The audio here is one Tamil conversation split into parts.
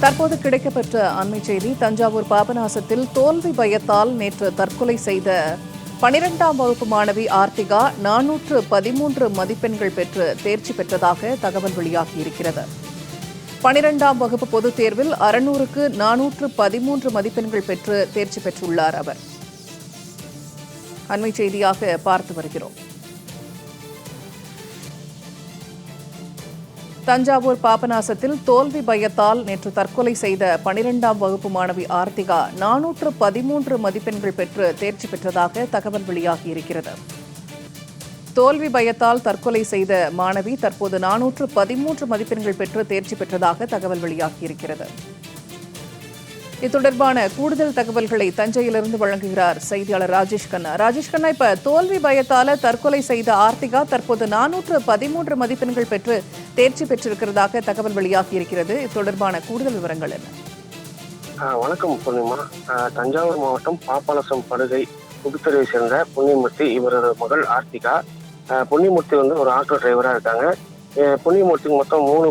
தற்போது கிடைக்கப்பெற்ற அண்மை செய்தி தஞ்சாவூர் பாபநாசத்தில் தோல்வி பயத்தால் நேற்று தற்கொலை செய்த பனிரெண்டாம் வகுப்பு மாணவி ஆர்த்திகா நானூற்று பதிமூன்று மதிப்பெண்கள் பெற்று தேர்ச்சி பெற்றதாக தகவல் வெளியாகியிருக்கிறது. பனிரெண்டாம் வகுப்பு பொதுத் தேர்வில் அறுநூறுக்கு நானூற்று பதிமூன்று மதிப்பெண்கள் பெற்று தேர்ச்சி பெற்றுள்ளார் அவர். அண்மை செய்தியாக பார்த்து வருகிறோம். தஞ்சாவூர் பாபநாசத்தில் தோல்வி பயத்தால் நேற்று தற்கொலை செய்த பனிரெண்டாம் வகுப்பு மாணவி ஆர்த்திகா நானூற்று பதிமூன்று மதிப்பெண்கள் பெற்று தேர்ச்சி பெற்றதாக தகவல் வெளியாகியிருக்கிறது. தோல்வி பயத்தால் தற்கொலை செய்த மாணவி தற்போது நானூற்று பதிமூன்று மதிப்பெண்கள் பெற்று தேர்ச்சி பெற்றதாக தகவல் வெளியாகியிருக்கிறது. இது தொடர்பான கூடுதல் தகவல்களை தஞ்சையிலிருந்து வழங்குகிறார் செய்தியாளர் ராஜேஷ் கண்ணா. ராஜேஷ் கண்ணா இப்ப தோல்வி பயத்தால தற்கொலை செய்த ஆர்த்திகா தற்போது நானூற்று பதிமூன்று மதிப்பெண்கள் பெற்று தேர்ச்சி பெற்றிருக்கிறதாக தகவல் வெளியாகியிருக்கிறது இது தொடர்பான கூடுதல் விவரங்கள் என்ன? வணக்கம் பூர்ணிமா. தஞ்சாவூர் மாவட்டம் பாப்பாளசம் படுகை புதுத்துறையை சேர்ந்த புண்ணியமூர்த்தி இவரது மகள் ஆர்த்திகா. புண்ணியமூர்த்தி வந்து ஒரு ஆட்டோ டிரைவரா இருக்காங்க. புண்ணியமூர்த்திக்கு மொத்தம் மூணு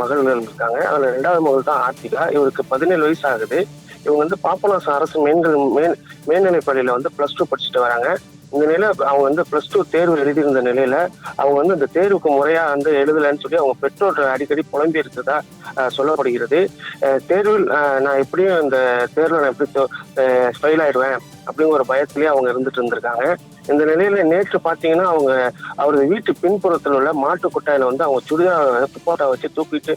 மகள்கள் இருக்காங்க அதில் ரெண்டாவது மகள் தான் ஆர்த்திகா. இவருக்கு பதினேழு வயசு ஆகுது இவங்க வந்து பாப்பநாசம் அரசு மேன்கள் மேன் மேல்நிலைப் பள்ளியில வந்து ப்ளஸ் டூ படிச்சுட்டு வராங்க. இந்த நிலையில அவங்க வந்து பிளஸ் டூ தேர்வு எழுதியிருந்த நிலையில அவங்க வந்து இந்த தேர்வுக்கு முறையா வந்து எழுதலைன்னு சொல்லி அவங்க பெற்றோர் அடிக்கடி புலம்பி இருக்கிறதா சொல்லப்படுகிறது. தேர்வில் நான் எப்படியும் இந்த தேர்வில் நான் எப்படி ஃபெயில் ஆயிடுவேன் அப்படிங்கிற ஒரு பயத்திலேயே அவங்க இருந்துட்டு இருந்திருக்காங்க. இந்த நிலையில நேற்று பாத்தீங்கன்னா அவங்க அவரது வீட்டு பின்புறத்தில் உள்ள மாட்டு கொட்டாயில வந்து அவங்க சுடிதார துப்பாட்டா வச்சு தூக்கிட்டு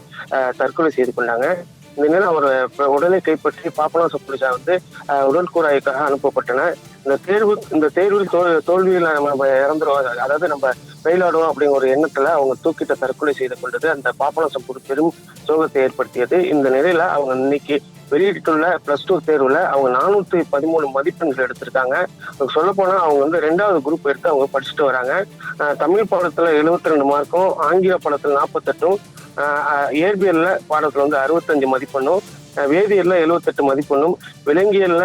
தற்கொலை செய்து கொண்டாங்க. இந்த நிலையில அவர் உடலை கைப்பற்றி பாப்பநாசம் போலீசார் வந்து உடல் கூறாய்க்காக அனுப்பப்பட்டன இந்த தேர்வு இந்த தேர்வில் தோல் தோல்வியில் நம்ம இறந்துருவோம் அதாவது நம்ம ஃபெயில் ஆடுவோம் அப்படிங்கிற ஒரு எண்ணத்துல அவங்க தூக்கிட்ட தற்கொலை செய்து கொண்டது அந்த பாப்பனாசம் பெரும் சோகத்தை ஏற்படுத்தியது. இந்த நிலையில அவங்க இன்னைக்கு வெளியிட்டுள்ள பிளஸ் டூ தேர்வுல அவங்க நானூத்தி பதிமூணு மதிப்பெண்கள் எடுத்திருக்காங்க. சொல்ல போனா அவங்க வந்து ரெண்டாவது குரூப் எடுத்து அவங்க படிச்சுட்டு வராங்க. தமிழ் பாடத்துல எழுபத்தி ரெண்டு மார்க்கும் ஆங்கில பாடத்துல நாற்பத்தெட்டும் இயற்பியல்ல பாடத்துல வந்து அறுபத்தஞ்சு மதிப்பெண்ணும் வேதியியல்ல எழுபத்தெட்டு மதிப்பெண்ணும் விலங்கியல்ல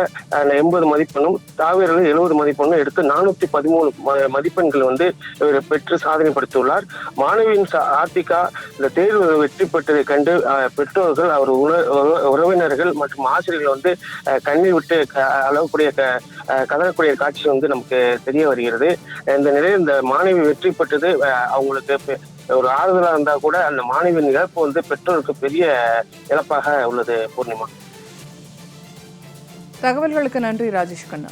எண்பது மதிப்பெண்ணும் தாவரில் எழுபது மதிப்பெண்ணும் எடுத்து நானூத்தி பதிமூணு ம- மதிப்பெண்கள் வந்து இவர் பெற்று சாதனை படுத்தியுள்ளார் மாணவியின் ஆர்த்திகா இந்த தேர்வு வெற்றி பெற்றதை கண்டு பெற்றோர்கள் அவர் உண- உறவினர்கள் மற்றும் ஆசிரியர்கள் வந்து கண்ணீர் விட்டு க- அளவக்கூடிய க- கதறக்கூடிய காட்சி வந்து நமக்கு தெரிய வருகிறது. இந்த நிலையில் இந்த மாணவி வெற்றி பெற்றது அவங்களுக்கு ஒரு ஆறுதலா இருந்தா கூட அந்த மாணவியின் இழப்பு வந்து பெற்றோருக்கு பெரிய இழப்பாக உள்ளது பூர்ணிமா. தகவல்களுக்கு நன்றி ராஜேஷ் கண்ணா.